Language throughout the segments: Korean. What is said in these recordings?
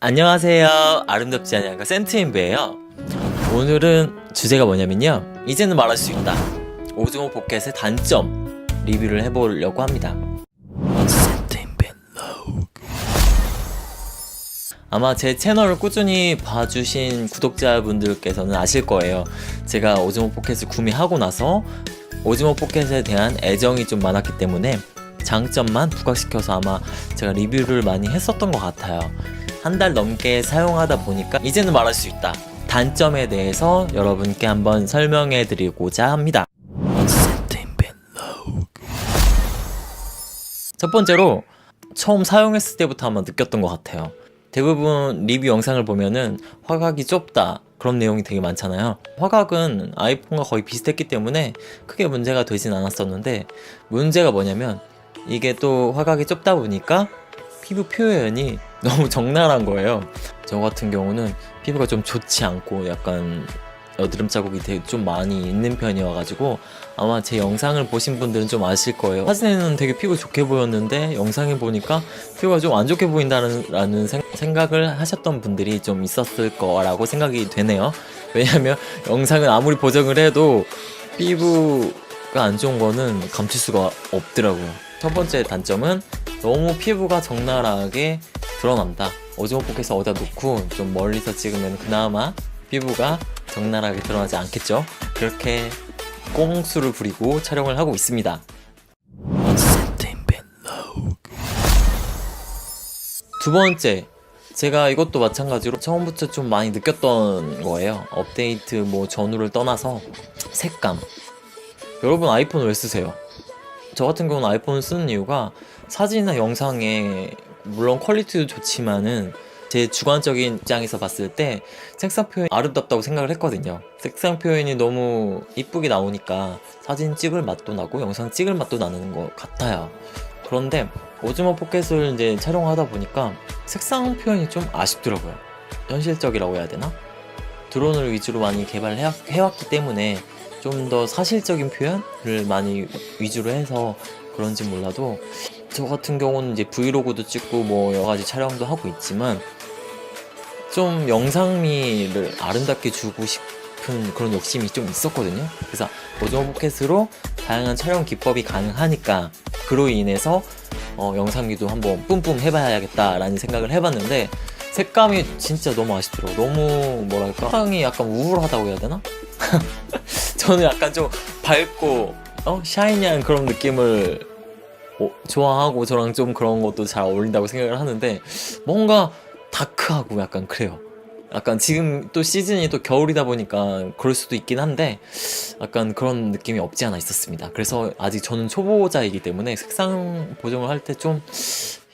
안녕하세요. 아름답지 않은 센트인베예요. 오늘은 주제가 뭐냐면요. 이제는 말할 수 있다. 오즈모 포켓의 단점 리뷰를 해보려고 합니다. 아마 제 채널을 꾸준히 봐주신 구독자분들께서는 아실 거예요. 제가 오즈모 포켓을 구매하고 나서 오즈모 포켓에 대한 애정이 좀 많았기 때문에 장점만 부각시켜서 아마 제가 리뷰를 많이 했었던 것 같아요. 한 달 넘게 사용하다 보니까 이제는 말할 수 있다. 단점에 대해서 여러분께 한번 설명해 드리고자 합니다. 첫 번째로 처음 사용했을 때부터 아마 느꼈던 것 같아요. 대부분 리뷰 영상을 보면은 화각이 좁다 그런 내용이 되게 많잖아요. 화각은 아이폰과 거의 비슷했기 때문에 크게 문제가 되진 않았었는데 문제가 뭐냐면 이게 또 화각이 좁다 보니까 피부 표현이 너무 적나라한 거예요. 저 같은 경우는 피부가 좀 좋지 않고 약간 여드름 자국이 되게 좀 많이 있는 편이어가지고 아마 제 영상을 보신 분들은 좀 아실 거예요. 사진에는 되게 피부 좋게 보였는데 영상에 보니까 피부가 좀 안 좋게 보인다는 생각을 하셨던 분들이 좀 있었을 거라고 생각이 되네요. 왜냐하면 영상은 아무리 보정을 해도 피부가 안 좋은 거는 감출 수가 없더라고요. 첫 번째 단점은 너무 피부가 적나라하게 드러난다. 오즈모 포켓을 어디다 놓고 좀 멀리서 찍으면 그나마 피부가 적나라하게 드러나지 않겠죠? 그렇게 꽁수를 부리고 촬영을 하고 있습니다. 두 번째, 제가 이것도 마찬가지로 처음부터 좀 많이 느꼈던 거예요. 업데이트 뭐 전후를 떠나서 색감. 여러분 아이폰 왜 쓰세요? 저 같은 경우는 아이폰을 쓰는 이유가 사진이나 영상에 물론 퀄리티도 좋지만은 제 주관적인 입장에서 봤을 때 색상 표현이 아름답다고 생각을 했거든요. 색상 표현이 너무 이쁘게 나오니까 사진 찍을 맛도 나고 영상 찍을 맛도 나는 것 같아요. 그런데 오즈모 포켓을 이제 촬영하다 보니까 색상 표현이 좀 아쉽더라고요. 현실적이라고 해야 되나? 드론을 위주로 많이 개발해왔기 때문에 좀 더 사실적인 표현을 많이 위주로 해서 그런지 몰라도 저 같은 경우는 이제 브이로그도 찍고 뭐 여러 가지 촬영도 하고 있지만 좀 영상미를 아름답게 주고 싶은 그런 욕심이 좀 있었거든요. 그래서 오즈모 포켓으로 다양한 촬영 기법이 가능하니까 그로 인해서 어, 영상미도 한번 뿜뿜 해봐야겠다라는 생각을 해봤는데 색감이 진짜 너무 아쉽더라고. 너무 뭐랄까 색상이 약간 우울하다고 해야 되나? 저는 약간 좀 밝고 어 샤이니한 그런 느낌을 어, 좋아하고 저랑 좀 그런 것도 잘 어울린다고 생각을 하는데 뭔가 다크하고 약간 그래요. 약간 지금 또 시즌이 또 겨울이다 보니까 그럴 수도 있긴 한데 약간 그런 느낌이 없지 않아 있었습니다. 그래서 아직 저는 초보자이기 때문에 색상 보정을 할 때 좀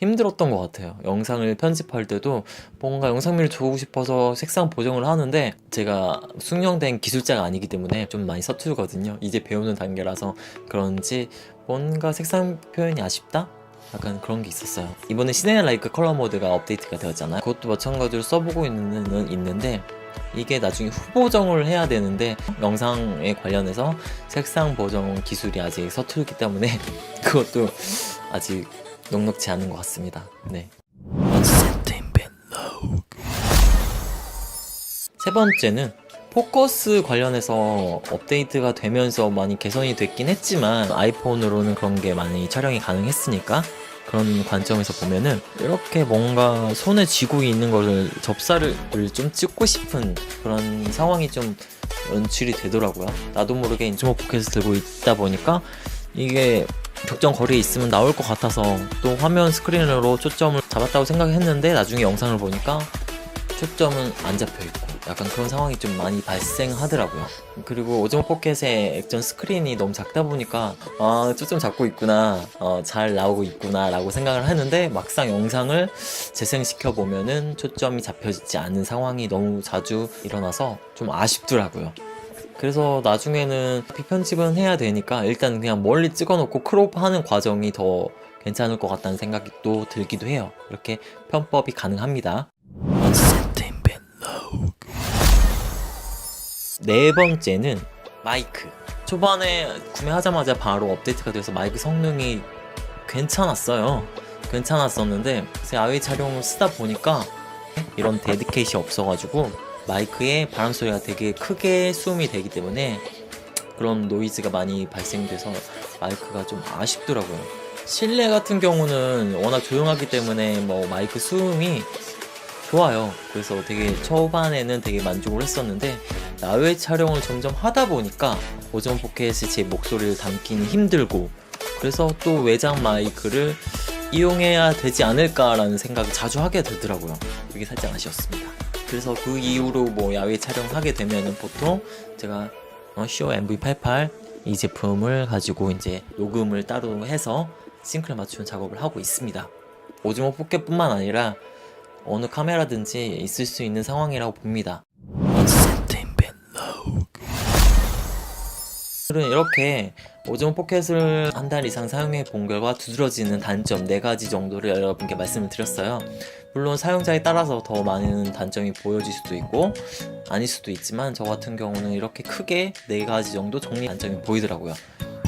힘들었던 것 같아요. 영상을 편집할 때도 뭔가 영상미를 주고 싶어서 색상 보정을 하는데 제가 숙련된 기술자가 아니기 때문에 좀 많이 서투르거든요. 이제 배우는 단계라서 그런지 뭔가 색상 표현이 아쉽다? 약간 그런 게 있었어요. 이번에 시네라 라이크 컬러 모드가 업데이트가 되었잖아요. 그것도 마찬가지로 써보고 있는, 있는데 이게 나중에 후보정을 해야 되는데 영상에 관련해서 색상 보정 기술이 아직 서툴기 때문에 그것도 아직 녹록지 않은 것 같습니다. 네. 세 번째는 포커스 관련해서 업데이트가 되면서 많이 개선이 됐긴 했지만 아이폰으로는 그런 게 많이 촬영이 가능했으니까 그런 관점에서 보면은 이렇게 뭔가 손에 쥐고 있는 거를 접사를 좀 찍고 싶은 그런 상황이 좀 연출이 되더라고요. 나도 모르게 인조모 포켓을 들고 있다 보니까 이게 적정 거리에 있으면 나올 것 같아서 또 화면 스크린으로 초점을 잡았다고 생각했는데 나중에 영상을 보니까 초점은 안 잡혀 있고 약간 그런 상황이 좀 많이 발생하더라고요. 그리고 오즈모 포켓의 액션 스크린이 너무 작다 보니까 아 초점 잡고 있구나, 어, 잘 나오고 있구나라고 생각을 했는데 막상 영상을 재생시켜 보면은 초점이 잡혀지지 않는 상황이 너무 자주 일어나서 좀 아쉽더라고요. 그래서 나중에는 비편집은 해야 되니까 일단 그냥 멀리 찍어놓고 크롭하는 과정이 더 괜찮을 것 같다는 생각이 또 들기도 해요. 이렇게 편법이 가능합니다. 네 번째는 마이크. 초반에 구매하자마자 바로 업데이트가 돼서 마이크 성능이 괜찮았어요. 괜찮았었는데 제 아웨이 촬영을 쓰다 보니까 이런 데드캣이 없어가지고 마이크에 바람 소리가 되게 크게 수음이 되기 때문에 그런 노이즈가 많이 발생돼서 마이크가 좀 아쉽더라고요. 실내 같은 경우는 워낙 조용하기 때문에 뭐 마이크 수음이 좋아요. 그래서 되게 초반에는 되게 만족을 했었는데 야외 촬영을 점점 하다 보니까 오전 포켓에 제 목소리를 담기는 힘들고 그래서 또 외장 마이크를 이용해야 되지 않을까라는 생각을 자주 하게 되더라고요. 그게 살짝 아쉬웠습니다. 그래서 그 이후로 뭐 야외 촬영하게 되면은 보통 제가 어, 쇼 MV88 이 제품을 가지고 이제 녹음을 따로 해서 싱크를 맞추는 작업을 하고 있습니다. 오즈모 포켓뿐만 아니라 어느 카메라든지 있을 수 있는 상황이라고 봅니다. 오늘은 이렇게 오즈모 포켓을 한 달 이상 사용해 본 결과 두드러지는 단점 4가지 정도를 여러분께 말씀을 드렸어요. 물론 사용자에 따라서 더 많은 단점이 보여질 수도 있고 아닐 수도 있지만 저 같은 경우는 이렇게 크게 4가지 정도 정리 단점이 보이더라고요.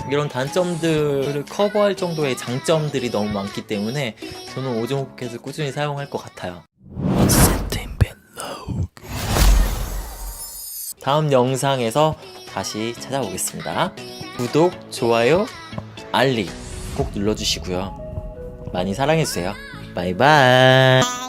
이런 단점들을 커버할 정도의 장점들이 너무 많기 때문에 저는 오즈모 포켓을 꾸준히 사용할 것 같아요. 다음 영상에서 다시 찾아오겠습니다. 구독, 좋아요, 알림 꼭 눌러주시고요. 많이 사랑해주세요. 바이바이.